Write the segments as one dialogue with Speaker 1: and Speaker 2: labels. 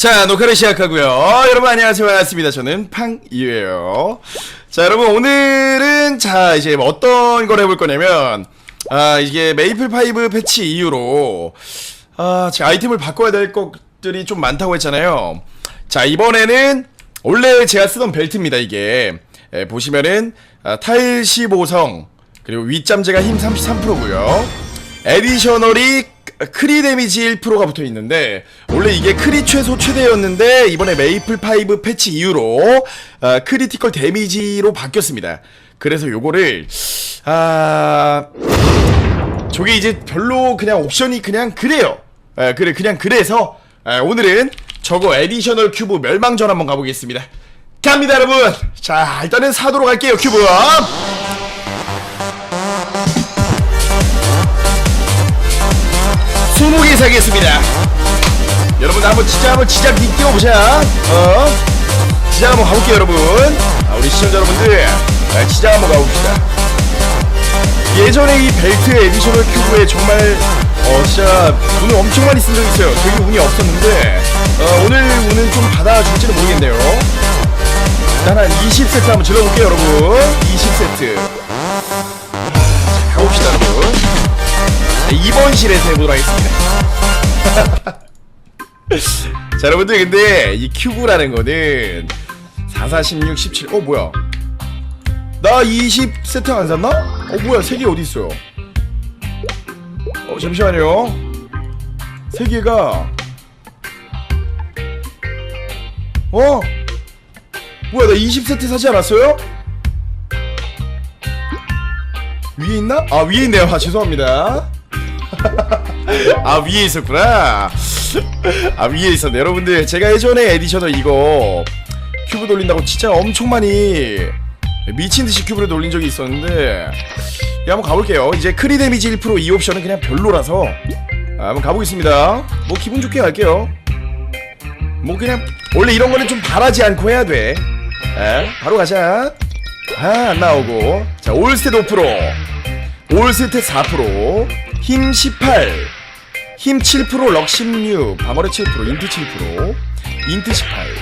Speaker 1: 자, 녹화를 시작하고요. 어, 여러분 안녕하세요. 반갑습니다. 저는 팡이에요. 자, 여러분 오늘은 자, 이제 뭐 어떤 걸 해볼 거냐면 아, 이게 메이플 파이브 패치 이후로 아, 제 아이템을 바꿔야 될 것들이 좀 많다고 했잖아요. 자, 이번에는 원래 제가 쓰던 벨트입니다, 이게. 예, 보시면은 아, 타일 15성 그리고 윗잠재가 힘 33%고요. 에디셔널이 크리 데미지 1%가 붙어 있는데 원래 이게 크리 최소 최대였는데 이번에 메이플 파이브 패치 이후로 아, 크리티컬 데미지로 바뀌었습니다. 그래서 요거를 아 저게 이제 별로 그냥 옵션이 그냥 그래요. 에, 그래 그냥 그래서 에, 오늘은 저거 에디셔널 큐브 멸망전 한번 가보겠습니다. 갑니다 여러분. 자 일단은 사도록 할게요 큐브. 20개 사겠습니다. 여러분 한번 진짜 한번 지작 뛰어보자. 어? 지작 한번 가볼게요 여러분. 아, 우리 시청자 여러분들 아, 지작 한번 가봅시다. 예전에 이 벨트 에디셔널 큐브에 정말 어 진짜 돈을 엄청 많이 쓴 적이 있어요. 되게 운이 없었는데 어, 오늘 운은 좀 받아줄지는 모르겠네요. 일단 한 20세트 한번 질러볼게요 여러분. 20세트. 2번 실에서 해보도록 하겠습니다. 자, 여러분들, 근데 이 큐브라는 거는 44, 16, 17. 어, 뭐야? 나 20세트 안 샀나? 어, 뭐야? 3개 어디 있어요? 어, 잠시만요. 3개가. 어? 뭐야, 나 20세트 사지 않았어요? 위에 있나? 아 위에 있네요 아 죄송합니다 아 위에 있었구나. 아 위에 있었네. 여러분들 제가 예전에 에디셔널 이거 큐브 돌린다고 진짜 엄청 많이 미친듯이 큐브를 돌린 적이 있었는데 예, 한번 가볼게요. 이제 크리 데미지 1%이 옵션은 그냥 별로라서 아, 한번 가보겠습니다. 뭐 기분 좋게 갈게요. 뭐 그냥 원래 이런 거는 좀 바라지 않고 해야 돼. 에? 바로 가자. 아 안 나오고. 자 올스탯 5% 올스탯 4% 힘 18 힘 7%, 럭 16, 방어력 7%, 인트 7%, 인트 18.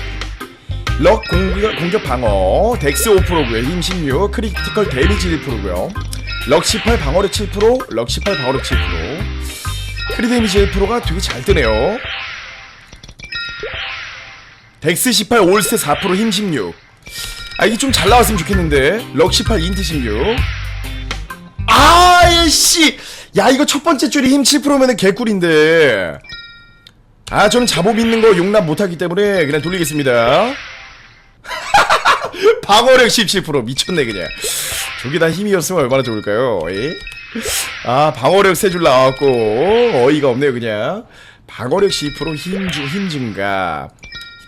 Speaker 1: 럭 공격, 공격 방어, 덱스 5%고요. 힘 16, 크리티컬 데미지 1%고요. 럭 18, 방어력 7%, 럭 18, 방어력 7%. 크리 데미지 1%가 되게 잘 뜨네요. 덱스 18, 올스트 4%, 힘 16. 아, 이게 좀 잘 나왔으면 좋겠는데. 럭 18, 인트 16. 아이씨! 야, 이거 첫 번째 줄이 힘 7%면은 개꿀인데. 아, 저는 자본 있는 거 용납 못하기 때문에 그냥 돌리겠습니다. 방어력 17% 미쳤네, 그냥. 저게 다 힘이었으면 얼마나 좋을까요? 에? 아, 방어력 세 줄 나왔고, 어이가 없네요, 그냥. 방어력 12%, 힘, 주, 힘 증가.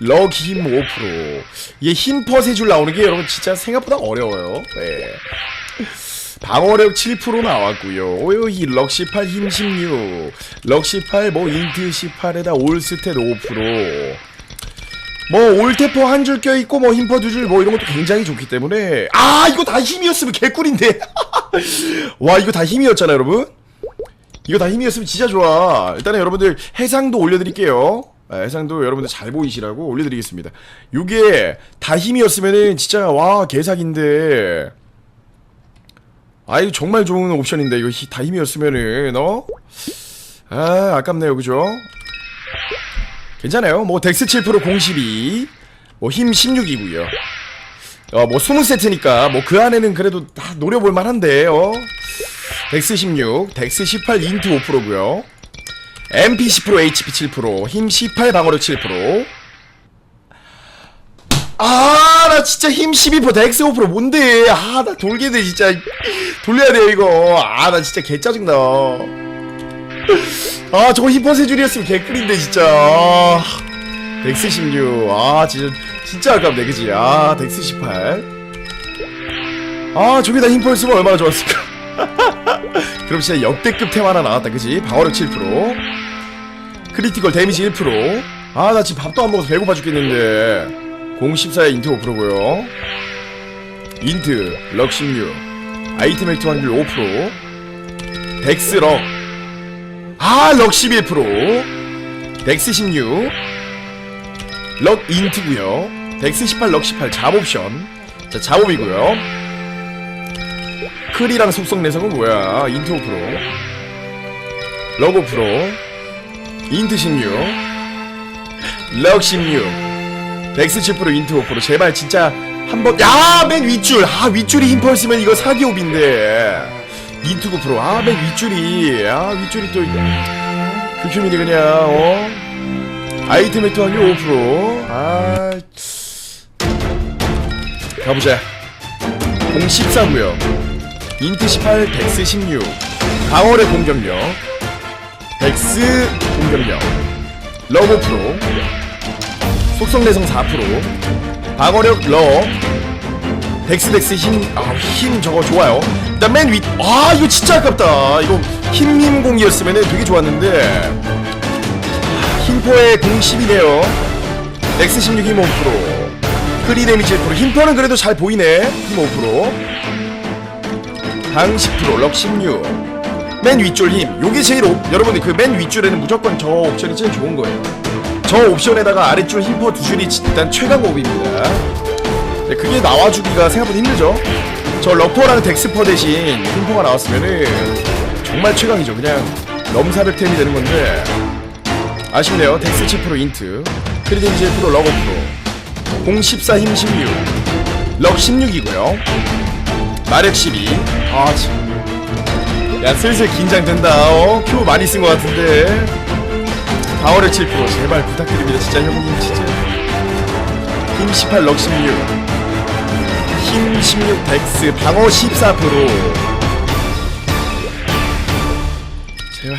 Speaker 1: 럭힘 5%. 이게 힘퍼 세줄 나오는 게 여러분 진짜 생각보다 어려워요. 네. 방어력 7% 나왔고요. 오요히 럭 18, 힘 16, 럭 18, 뭐 인트 18에다 올스탯 5%. 뭐 올테퍼 한줄 껴있고 뭐 힘퍼 두 줄 뭐 이런 것도 굉장히 좋기 때문에. 아 이거 다 힘이었으면 개꿀인데. 와 이거 다 힘이었잖아 여러분. 이거 다 힘이었으면 진짜 좋아. 일단은 여러분들 해상도 올려드릴게요. 아, 해상도 여러분들 잘 보이시라고 올려드리겠습니다. 요게 다 힘이었으면은 진짜 와 개사기인데 아 이거 정말 좋은 옵션인데 이거 히- 다 힘이었으면은 어? 아 아깝네요 그죠? 괜찮아요 뭐 덱스 7% 012 뭐힘 16이고요 어 뭐 20세트니까 뭐 그 안에는 그래도 다 노려볼 만한데 어? 덱스 16 덱스 18 인트 5%고요 MP 10% HP 7%, 힘 18, 방어력 7%. 아, 나 진짜 힘 12%, 덱스 5% 뭔데? 아, 나 돌게 돼, 진짜. 돌려야 돼요, 이거. 아, 나 진짜 개 짜증나. 아, 저거 힘퍼 세 줄이었으면 개꿀인데, 진짜. 아, 덱스 16. 아, 진짜, 진짜 아깝네, 그지? 아, 덱스 18. 아, 저기다 힘퍼 쓰면 얼마나 좋았을까? 그럼 진짜 역대급 템 하나 나왔다 그지? 방어력 7% 크리티컬 데미지 1%아 나 지금 밥도 안 먹어서 배고파 죽겠는데 014에 인트 5%고요. 인트 럭16 아이템 액트 확률 5% 덱스 럭 아 럭 11% 덱스 16 럭 인트고요. 덱스 18 럭 18 잡옵션. 자 잡옵이고요. 클이랑 속성 내성은 뭐야? 인트 5%럭5% 인트 16 럭16 덱스 7% 인트 5% 제발 진짜 한번 야 맨 윗줄. 아 윗줄이 힘펄 쓰면 이거 사기옵인데. 인트 9%아맨 윗줄이. 아 윗줄이 또 극혐이네 그냥 어? 아이템 획득 확률 5%아 가보자. 공 14구요. 인트 18 덱스 16 방어의 공격력. 덱스 공격력. 러브 프로 속성 내성 4% 방어력 러 덱스 덱스 힘, 아, 힘 저거 좋아요. 일단 맨 위, 아, 이거 진짜 아깝다. 이거 힘힘 공이었으면 되게 좋았는데. 힘포의 공 10이네요. 덱스 16 힘 5%. 크리 데미지 1%. 힘포는 그래도 잘 보이네. 힘 5%. 방 10%, 럭 16. 맨 윗줄 힘. 요게 제일, 옵, 여러분들 그 맨 윗줄에는 무조건 저 옵션이 제일 좋은 거예요. 저 옵션에다가 아랫줄 힘포 두 줄이 일단 최강 옵입니다. 네, 그게 나와주기가 생각보다 힘들죠. 저 러퍼랑 덱스퍼 대신 힘포가 나왔으면은 정말 최강이죠. 그냥 넘사벽템이 되는 건데 아쉽네요. 덱스 7% 인트, 크리데미지 1%럭 5%, 공 14, 힘 16, 럭 16이고요. 마력 12. 아, 참. 야, 슬슬 긴장된다. 어? 큐 많이 쓴 것 같은데. 방어력 7% 제발 부탁드립니다. 진짜 형님 진짜. 힘 18, 럭 16. 힘16 덱스 방어 14% 제발.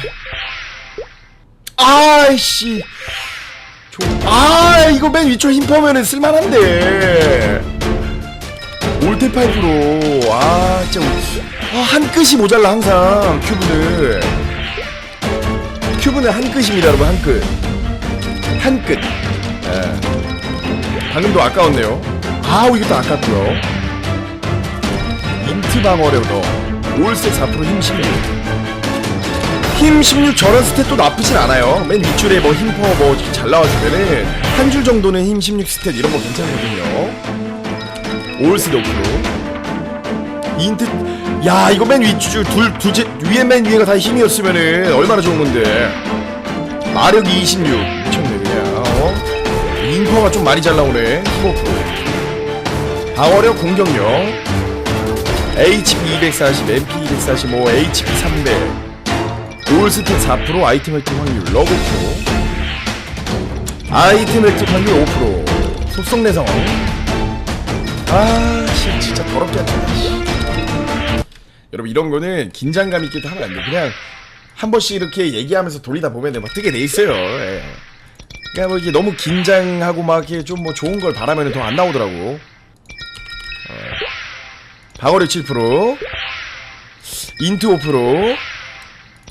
Speaker 1: 아이씨. 조... 아 이거 맨 위쪽 힘 퍼면은 쓸만한데. 올테 파이프로. 아 진짜. 아, 한 끗이 모자라 항상. 큐브는 큐브는 한 끗입니다 여러분 한 끗 한 끗 예. 방금도 아까웠네요 아우 이것도 아깝고요 인트 방어력도 올색 4%힘 16. 힘 16 저런 스탯도 나쁘진 않아요. 맨 밑줄에 뭐 힘퍼 뭐잘 나와주면은 한 줄 정도는 힘 16 스탯 이런 거 괜찮거든요. 올스 도구로. 인트 야 이거 맨 윗줄 둘 두제 위에 맨 위에가 다 힘이었으면은 얼마나 좋은 건데. 마력이 26 미쳤네 그냥. 어? 인퍼가 좀 많이 잘 나오네. 힘 5%. 방어력 공격력 HP 240, MP 245, HP 300 올스택 4% 아이템 획득 확률 러브 프로 아이템 획득 확률 5% 속성 내성 아 씨, 진짜 더럽게 씨. 여러분 이런 거는 긴장감 있게 하면 안 돼 그냥 한 번씩 이렇게 얘기하면서 돌리다 보면 막 뜨게 돼 있어요 예. 그러니까 뭐 이게 너무 긴장하고 막 이렇게 좀 뭐 좋은 걸 바라면 더 안 나오더라고 방어력 7% 인트 5%,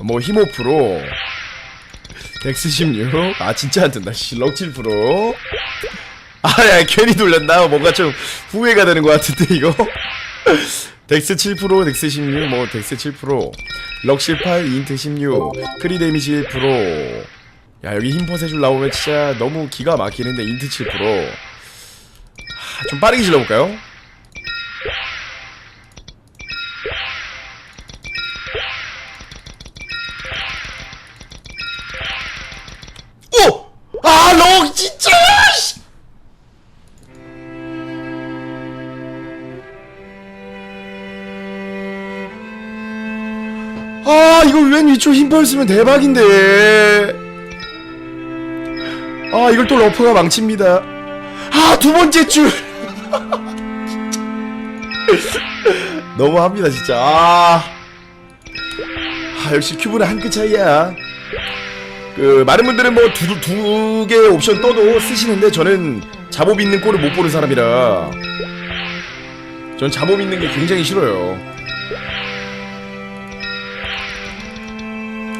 Speaker 1: 뭐힘 5%, 덱스 16. 아 진짜 안 뜬다. 씨, 럭 7%. 아 야 괜히 돌렸나? 뭔가 좀 후회가 되는 것 같은데 이거. 덱스 7%, 덱스 16, 뭐 덱스 7%, 럭 18, 인트 16, 크리 데미지 1%. 야 여기 힘퍼 세줄 나오면 진짜 너무 기가 막히는데 인트 7%. 하, 좀 빠르게 질러볼까요? 이거 웬 위쪽 힘펄 쓰면 대박인데. 아, 이걸 또 러퍼가 망칩니다. 아, 두 번째 줄. 너무합니다, 진짜. 아. 아, 역시 큐브는 한 끗 차이야. 그 많은 분들은 뭐 두 두 개의 옵션 떠도 쓰시는데 저는 잡업 있는 꼴을 못 보는 사람이라 전 잡업 있는 게 굉장히 싫어요.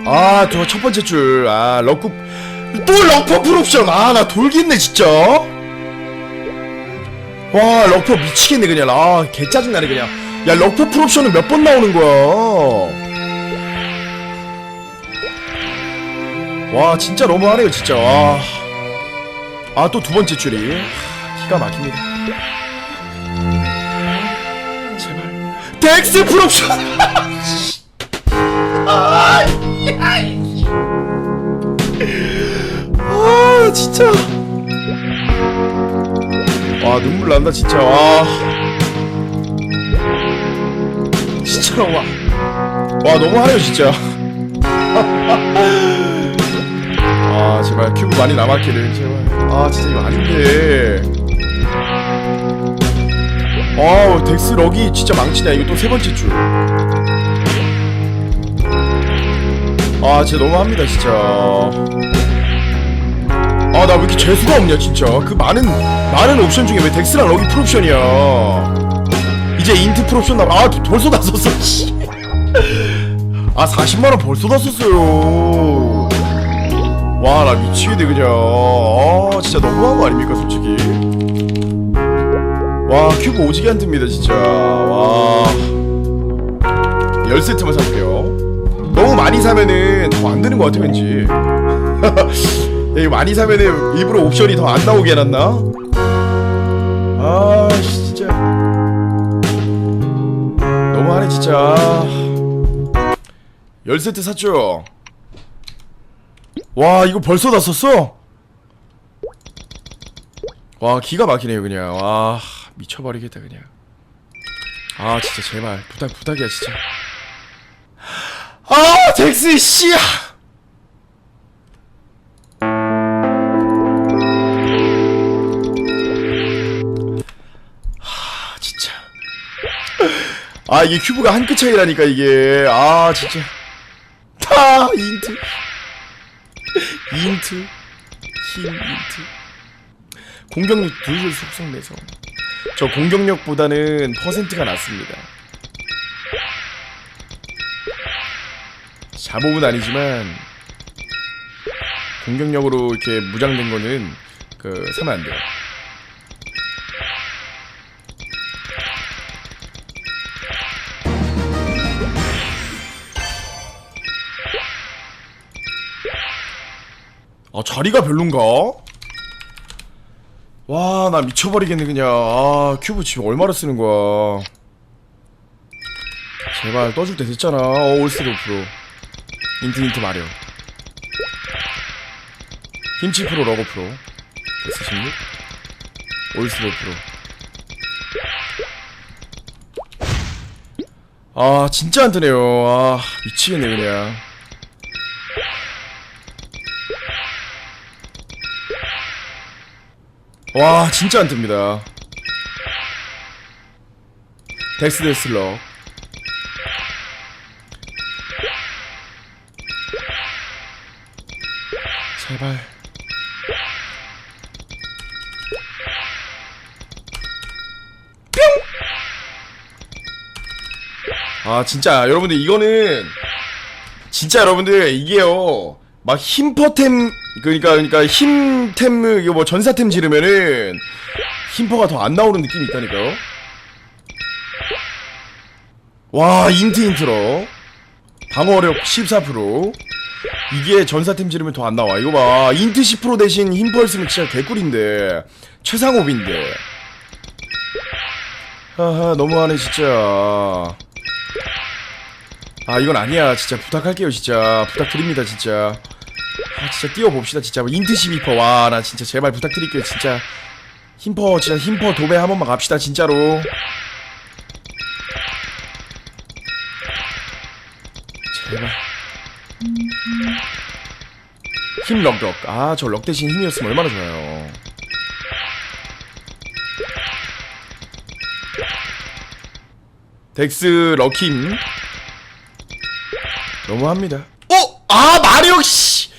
Speaker 1: 아, 저 첫 번째 줄. 아, 럭쿠 또 럭퍼 풀옵션. 아, 나 돌겠네, 진짜. 와, 럭퍼 미치겠네 그냥. 아, 개 짜증나네 그냥. 야, 럭퍼 풀옵션은 몇 번 나오는 거야? 와 진짜 너무하네요 진짜 와. 아 또 두 번째 줄이 하, 기가 막힙니다 제발 덱스 풀옵션 아 진짜. 와 눈물 난다 진짜. 와. 진짜로 와, 와 너무하네요 진짜. 아 제발 큐브 많이 남았기를 제발. 아 진짜 이거 아닌데 아 덱스 럭이 진짜 망치냐 이거 또 세 번째 줄 아 진짜 너무합니다 진짜. 아 나 왜 이렇게 재수가 없냐 진짜. 그 많은 많은 옵션 중에 왜 덱스랑 럭이 풀옵션이야? 이제 인트 풀옵션 나아 벌써 다 썼어 씨. 아 40만원 벌써 다 썼어요. 와 나 미치겠네 그냥. 아 진짜 너무한 거 아닙니까 솔직히? 와 큐브 오지게 안 뜹니다 진짜. 와. 10세트만 살게요 많이 사면은 더안 드는 것 같아 왠지. 야, 이거 많이 사면은 일부러 옵션이 더 안 나오게 해놨나? 아 진짜. 너무하네 진짜. 10세트 샀죠? 와 이거 벌써 다 썼어? 와 기가 막히네요 그냥. 와 미쳐버리겠다 그냥. 아 진짜 제발. 부탁 부탁이야 진짜 아 덱스 씨야. 하 진짜. 아 이게 큐브가 한 끗 차이라니까 이게. 아 진짜. 타 인트. 인트. 힘 인트. 공격력 둘줄 속성 내서. 저 공격력보다는 퍼센트가 낮습니다 자복은 아니지만 공격력으로 이렇게 무장된 거는 그 사면 안 돼요. 아 자리가 별론가? 와 나 미쳐버리겠네 그냥. 아 큐브 지금 얼마나 쓰는 거야? 제발 떠줄 때 됐잖아. 어 올스도 프로 인트 마려 힘치 프로 러거 프로. 데스 16 올스도 프로. 아 진짜 안 뜨네요. 아 미치겠네 그냥. 와 진짜 안 뜹니다. 덱스 데슬러 제발 뿅! 아 진짜 여러분들 이거는 진짜 여러분들 이게요 막 힘퍼템 그러니까 그러니까 힘템 이거 뭐 전사템 지르면은 힘퍼가 더 안 나오는 느낌이 있다니까요. 와 인트 인트로 방어력 14% 이게 전사템 지르면 더 안 나와. 이거 봐. 인트 10% 대신 힘펄 쓰면 진짜 개꿀인데. 최상업인데. 하하 너무하네 진짜. 아 이건 아니야. 진짜 부탁할게요 진짜. 부탁드립니다 진짜. 아 진짜 뛰어봅시다 진짜. 인트 12퍼 와나 진짜 제발 부탁드릴게요 진짜. 힘퍼 진짜 힘퍼 도배 한 번만 갑시다 진짜로. 제발 힘 럭럭 아 저 럭 대신 힘이었으면 얼마나 좋아요 덱스 럭힘 너무합니다. 어? 아 마력 씨.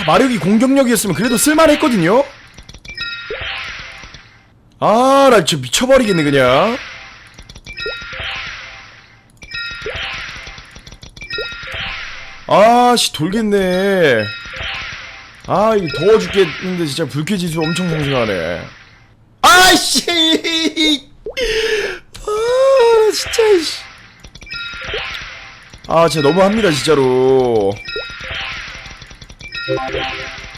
Speaker 1: 아, 마력이 공격력이었으면 그래도 쓸만했거든요. 아, 나 진짜 미쳐버리겠네 그냥. 아씨 돌겠네. 아 이거 더워 죽겠는데 진짜 불쾌 지수 엄청 상승하네. 아씨. 아 진짜. 씨. 아 진짜 너무합니다 진짜로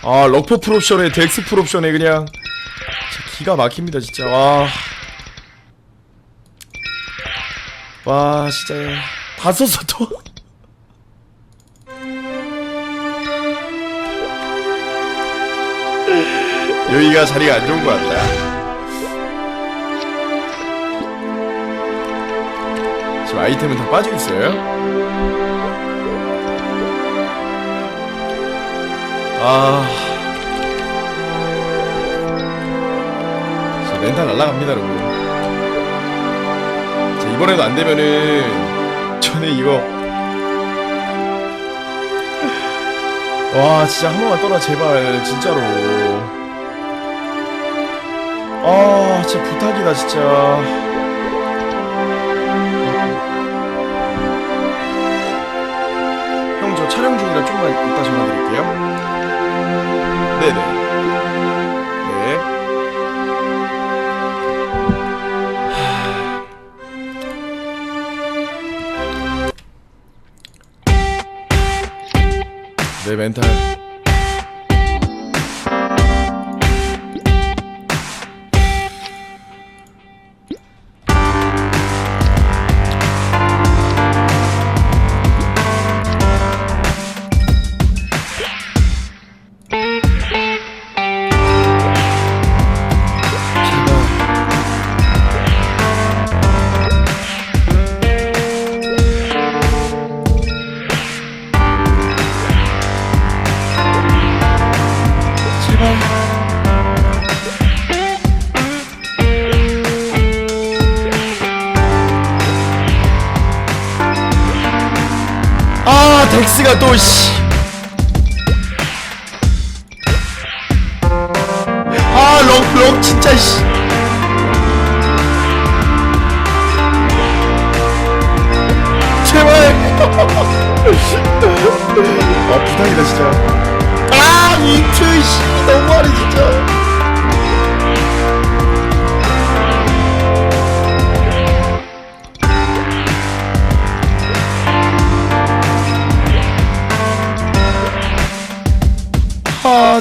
Speaker 1: 아 럭퍼 풀옵션에 덱스 풀옵션에 그냥 진짜 기가 막힙니다 진짜 와. 와 진짜 다 썼어 또. 여기가 자리가 안 좋은 것 같다. 지금 아이템은 다 빠져 있어요. 아. 저 멘탈 날라갑니다, 여러분. 자, 이번에도 안 되면은, 저는 이거. 와, 진짜 한 번만 떠라, 제발. 진짜로. 아, 진짜 부탁이다, 진짜. 형, 저 촬영 중이라 좀만 이따 전화 드릴게요. 네네. 네. 하... 내 멘탈. 아, 덱스가 또, 씨.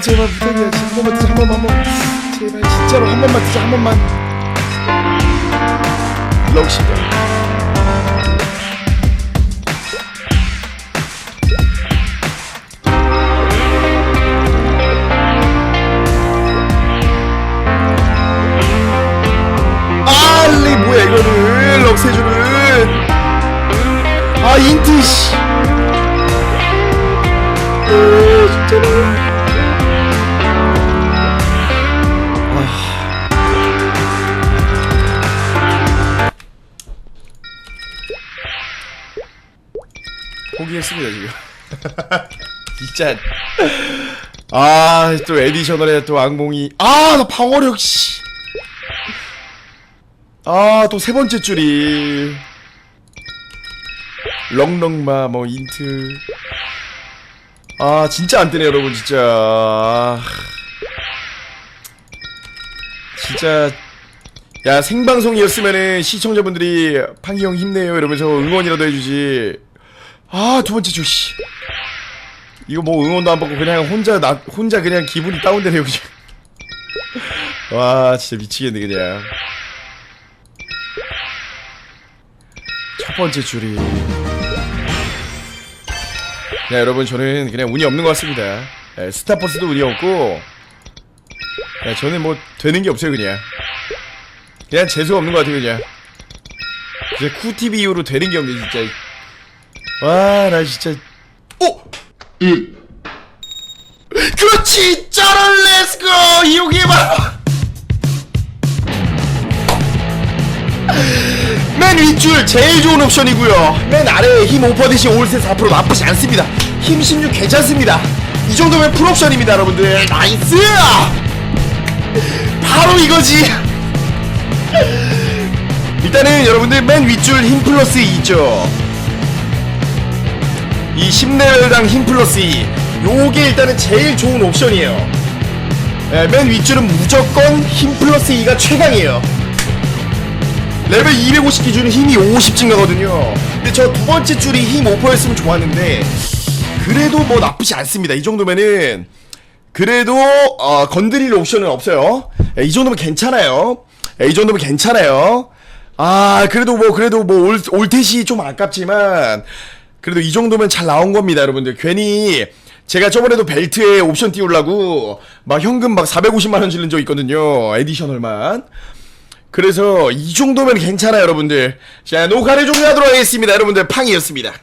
Speaker 1: 제발 부탁이야 한 번만 한 번만 한 번만. 제발 진짜로 한 번만 뜨자 한 번만. 럭시다 아리 뭐야 이거는 럭세주는 아 인트 씨 포기했습니다 지금. 진짜. 아 또 에디셔널에 또 악몽이. 아 나 방어력 씨아 또 세 번째 줄이. 렁렁마 뭐 인트. 아 진짜 안 뜨네 여러분 진짜. 아, 진짜. 야 생방송이었으면은 시청자분들이 팡기 형 힘내요 이러면서 응원이라도 해주지 아 두 번째 주 씨 이거 뭐 응원도 안 받고 그냥 혼자 나 혼자 그냥 기분이 다운되네요 그냥. 와 진짜 미치겠네 그냥. 첫 번째 줄이. 네 여러분 저는 그냥 운이 없는 것 같습니다. 예, 스타버스도 운이 없고. 야, 저는 뭐 되는 게 없어요 그냥. 그냥 재수 없는 것 같아요 그냥. 이제 쿠티비 이후로 되는 게 없네 진짜 와 나 진짜. 어? 그렇지! 짜란 렛츠고! 이게 바로 맨 윗줄 제일 좋은 옵션이고요. 맨 아래에 힘5% 대신 올세 4% 나쁘지 않습니다. 힘 16 괜찮습니다. 이 정도면 풀옵션입니다 여러분들. 나이스! 바로 이거지. 일단은 여러분들 맨 윗줄 힘 플러스 2 있죠 이 10레벨당 힘 플러스 2 요게 일단은 제일 좋은 옵션이에요 예, 맨 윗줄은 무조건 힘 플러스 2가 최강이에요 레벨 250 기준은 힘이 50 증가거든요 근데 저 두 번째 줄이 힘 5%였으면 좋았는데 그래도 뭐 나쁘지 않습니다 이 정도면은 그래도 어, 건드릴 옵션은 없어요. 예, 이 정도면 괜찮아요. 예, 이 정도면 괜찮아요. 아 그래도 뭐 그래도 뭐 올, 올댓이 좀 아깝지만 그래도 이 정도면 잘 나온 겁니다, 여러분들. 괜히 제가 저번에도 벨트에 옵션 띄우려고 막 현금 막 450만 원 질른 적 있거든요. 에디셔널만. 그래서 이 정도면 괜찮아요, 여러분들. 자, 녹화를 종료하도록 하겠습니다. 여러분들 팡이었습니다.